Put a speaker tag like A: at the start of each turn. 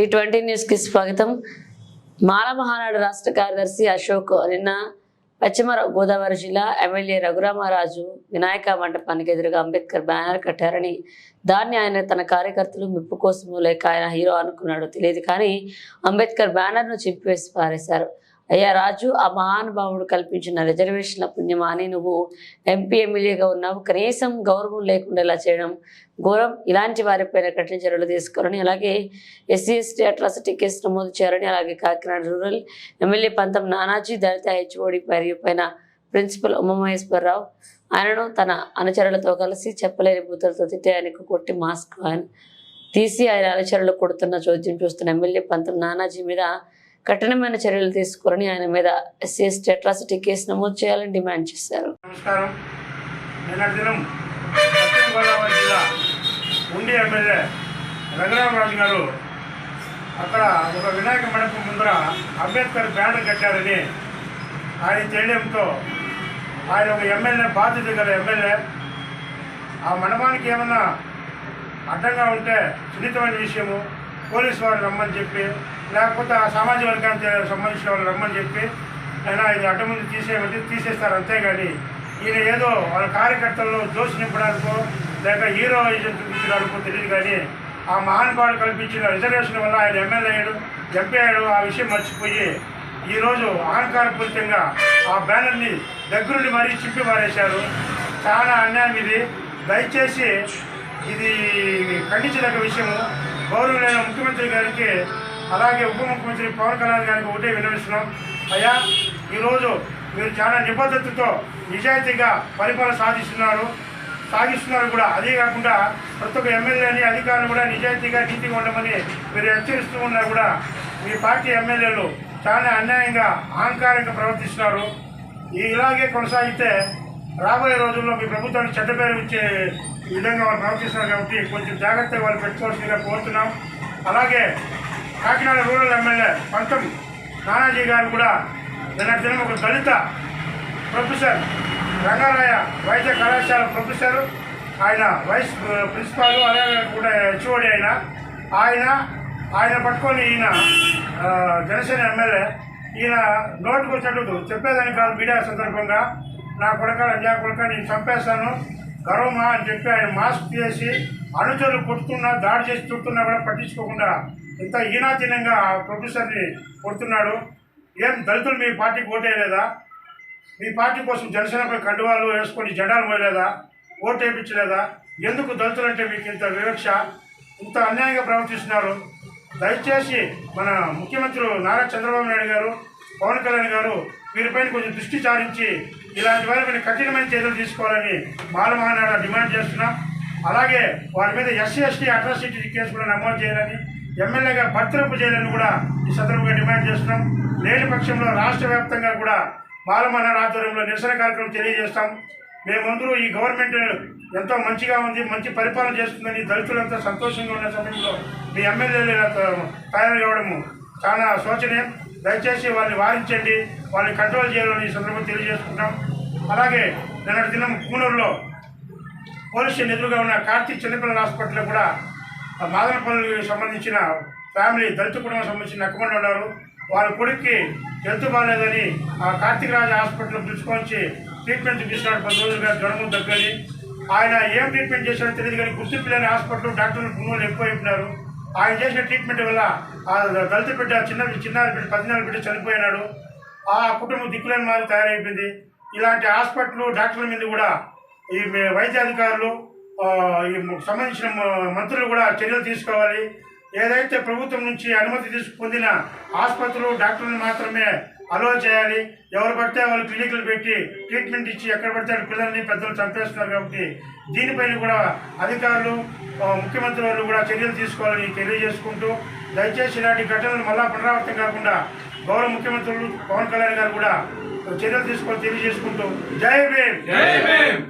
A: T twenty న్యూస్కి స్వాగతం. మాల మహానాడు రాష్ట్ర కార్యదర్శి అశోక్ నిన్న పశ్చిమ గోదావరి జిల్లా ఎమ్మెల్యే రఘురామారాజు వినాయక మండపానికి ఎదురుగా అంబేద్కర్ బ్యానర్ కట్టారని దాన్ని ఆయన తన కార్యకర్తలు మెప్పు కోసము లేక ఆయన హీరో అనుకున్నాడో తెలియదు కానీ అంబేద్కర్ బ్యానర్ను చింపివేసి పారేశారు. అయ్యా రాజు ఆ మహానుభావుడు కల్పించిన రిజర్వేషన్ల పుణ్యమాని నువ్వు ఎంపీ ఎమ్మెల్యేగా ఉన్నావు. కనీసం గౌరవం లేకుండా ఇలా చేయడం ఘోరం. ఇలాంటి వారిపైన కఠిన చర్యలు తీసుకోవాలని అలాగే ఎస్సీ ఎస్టీ అట్రాసిటీ కేసు నమోదు చేయాలని అలాగే కాకినాడ రూరల్ ఎమ్మెల్యే పంతం నానాజీ దళిత హెచ్ఓడి మరియు పైన ప్రిన్సిపల్ ఉమామహేశ్వరరావు ఆయనను తన అనుచరులతో కలిసి చెప్పలేని బూతులతో తిట్టి ఆయనకు కొట్టి మాస్క్ ఆయన తీసి ఆయన అనుచరులు కొడుతున్న చోద్యం చూస్తున్న ఎమ్మెల్యే పంతం నానాజీ మీద కఠినమైన చర్యలు తీసుకోవాలని ఆయన మీద ఎస్సీ ఎస్టీ అట్రాసిటీ కేసు నమోదు చేయాలని డిమాండ్ చేశారు.
B: నమస్కారం. జిల్లా ఉండి ఎమ్మెల్యే రఘురామరాజు గారు అక్కడ ఒక వినాయక మండపం ముందర అంబేద్కర్ బ్యానర్ కట్టారని ఆయన తెలియడంతో ఆయన ఒక ఎమ్మెల్యే బాధ్యత గల ఎమ్మెల్యే. ఆ మండపానికి ఏమన్నా అడ్డంగా ఉంటే సున్నితమైన విషయము పోలీసు వారు రమ్మని చెప్పి లేకపోతే ఆ సామాజిక వర్గానికి సంబంధించిన వాళ్ళు రమ్మని చెప్పి అయినా ఇది అడ్డం ముందు తీసేయమంటే తీసేస్తారు అంతేగాని ఈయన ఏదో వాళ్ళ కార్యకర్తల్లో జోష్ నింపడానికో లేక హీరో చూపించడానికో తెలియదు కానీ ఆ మహానుభావుడు కల్పించిన రిజర్వేషన్ వల్ల ఆయన ఎమ్మెల్యే అయ్యాడు ఎంపీ అయ్యాడు ఆ విషయం మర్చిపోయి ఈరోజు అహంకారపూరితంగా ఆ బ్యానర్ని దగ్గరుండి మరీ చింపి పారేశారు. చాలా అన్యాయం ఇది. దయచేసి ఇది ఖండించదగ్గ విషయము. గౌరవులైన ముఖ్యమంత్రి గారికి అలాగే ఉప ముఖ్యమంత్రి పవన్ కళ్యాణ్ గారికి ఒకటే వినవిస్తున్నాం అయ్యా ఈరోజు మీరు చాలా నిబద్ధతతో నిజాయితీగా పరిపాలన సాధిస్తున్నారు. సాగిస్తున్నారు కూడా. అదే కాకుండా ప్రతి ఒక్క ఎమ్మెల్యేని అధికారులు కూడా నిజాయితీగా నీతిగా ఉండమని మీరు హెచ్చరిస్తూ ఉన్నా కూడా మీ పార్టీ ఎమ్మెల్యేలు చాలా అన్యాయంగా అహంకారంగా ప్రవర్తిస్తున్నారు. ఈ ఇలాగే కొనసాగితే రాబోయే రోజుల్లో మీ ప్రభుత్వానికి చెడ్డ పేరు ఇచ్చే విధంగా వాళ్ళు ప్రవర్తిస్తున్నారు కాబట్టి కొంచెం జాగ్రత్తగా వాళ్ళు పెట్టుకోవాల్సిందిగా కోరుతున్నాం. అలాగే కాకినాడ రూరల్ ఎమ్మెల్యే పంతం నానాజీ గారు కూడా నిన్న దినం ఒక దళిత ప్రొఫెసర్ రంగారాయ వైద్య కళాశాల ప్రొఫెసర్ ఆయన వైస్ ప్రిన్సిపాల్ అలాగే కూడా హెచ్ఓడి ఆయన ఆయన ఆయన పట్టుకొని ఈయన జనసేన ఎమ్మెల్యే. ఈయన నోటుకు వచ్చినట్టు చెప్పేదానికి కాదు మీడియా సందర్భంగా. నా కొడక లంజా కొడక నేను చంపేస్తాను. గర్వమా అని చెప్పి ఆయన మాస్క్ చేసి అనుచరులు కొట్టుకున్నా దాడి చేసి చుట్టున్నా కూడా పట్టించుకోకుండా ఇంత ఈనాతీనంగా ఆ ప్రొఫెసర్ని కొడుతున్నాడు. ఏం దళితులు మీ పార్టీకి ఓటేయలేదా? మీ పార్టీ కోసం జనసేనపై కండువాలు వేసుకొని జెండాలు మోయలేదా? ఓటు వేయించలేదా ఎందుకు దళితులంటే మీకు ఇంత వివక్ష? ఇంత అన్యాయంగా ప్రవర్తిస్తున్నారు. దయచేసి మన ముఖ్యమంత్రి నారా చంద్రబాబు నాయుడు గారు పవన్ కళ్యాణ్ గారు వీరిపైన కొంచెం దృష్టి సారించి ఇలాంటి వారిపైన కఠినమైన చర్యలు తీసుకోవాలని బాల మహానాడు డిమాండ్ చేస్తున్నాం. అలాగే వారి మీద ఎస్సీ ఎస్టీ అట్రాసిటీ కేసు కూడా నమోదు చేయాలని ఎమ్మెల్యేగా బర్తరపు చేయాలని కూడా ఈ సందర్భంగా డిమాండ్ చేస్తున్నాం. లేని పక్షంలో రాష్ట్ర వ్యాప్తంగా కూడా బాలమన్న ఆధ్వర్యంలో నిరసన కార్యక్రమం తెలియజేస్తాం. మేమందరూ ఈ గవర్నమెంట్ ఎంతో మంచిగా ఉంది మంచి పరిపాలన చేస్తుందని దళితులంతా సంతోషంగా ఉన్న సమయంలో మీ ఎమ్మెల్యేలు ఇలా తయారు కావడము చాలా శోచనీయం. దయచేసి వాళ్ళని వారించండి వాళ్ళని కంట్రోల్ చేయాలని ఈ సందర్భంగా తెలియజేసుకుంటాం అలాగే నిన్నటి దినం కూనూరులో పోలీస్ ఎదురుగా ఉన్న కార్తీక్ చిన్నపిల్లల హాస్పిటల్లో కూడా మాదనపల్లికి సంబంధించిన ఫ్యామిలీ దళిత కుటుంబం సంబంధించిన నక్కమండి ఉన్నారు. వాళ్ళ కొడుక్కి హెల్త్ బాగాలేదని ఆ కార్తీక రాజు హాస్పిటల్లో పిలుచుకొని ట్రీట్మెంట్ తీసుకున్నాడు పది రోజులుగా జ్వరము దగ్గరని ఆయన ఏం ట్రీట్మెంట్ చేశాడో తెలియదు కానీ గుర్తింపు లేని హాస్పిటల్ డాక్టర్లు గుణాలు ఎక్కువ అయిపోయినారు. ఆయన చేసిన ట్రీట్మెంట్ వల్ల ఆ దళిత బిడ్డ చిన్న చిన్నారి బిడ్డ పద్నాలుగు బిడ్డ చనిపోయినాడు ఆ కుటుంబం దిక్కులేని మాదిరి తయారైపోయింది. ఇలాంటి హాస్పిటల్ డాక్టర్ల మీద కూడా ఈ మే- ఈ సంబంధించిన మ- మంత్రులు కూడా చర్యలు తీసుకోవాలి. ఏదైతే ప్రభుత్వం నుంచి అనుమతి తీసుకు పొందిన ఆసుపత్రులు డాక్టర్లు మాత్రమే అలో చేయాలి. ఎవరు పడితే వాళ్ళు క్లినిక్లు పెట్టి ట్రీట్మెంట్ ఇచ్చి ఎక్కడ పడితే అక్కడ పిల్లల్ని పెద్దలు చంపేస్తున్నారు కాబట్టి దీనిపైన కూడా అధికారులు ముఖ్యమంత్రి వాళ్ళు కూడా చర్యలు తీసుకోవాలని తెలియజేసుకుంటూ దయచేసి ఇలాంటి ఘటనలు మళ్ళా పునరావృతం కాకుండా గౌరవ ముఖ్యమంత్రులు పవన్ కళ్యాణ్ గారు కూడా చర్యలు తీసుకొని తెలియజేసుకుంటూ జై భీమ్!
C: జై భీమ్!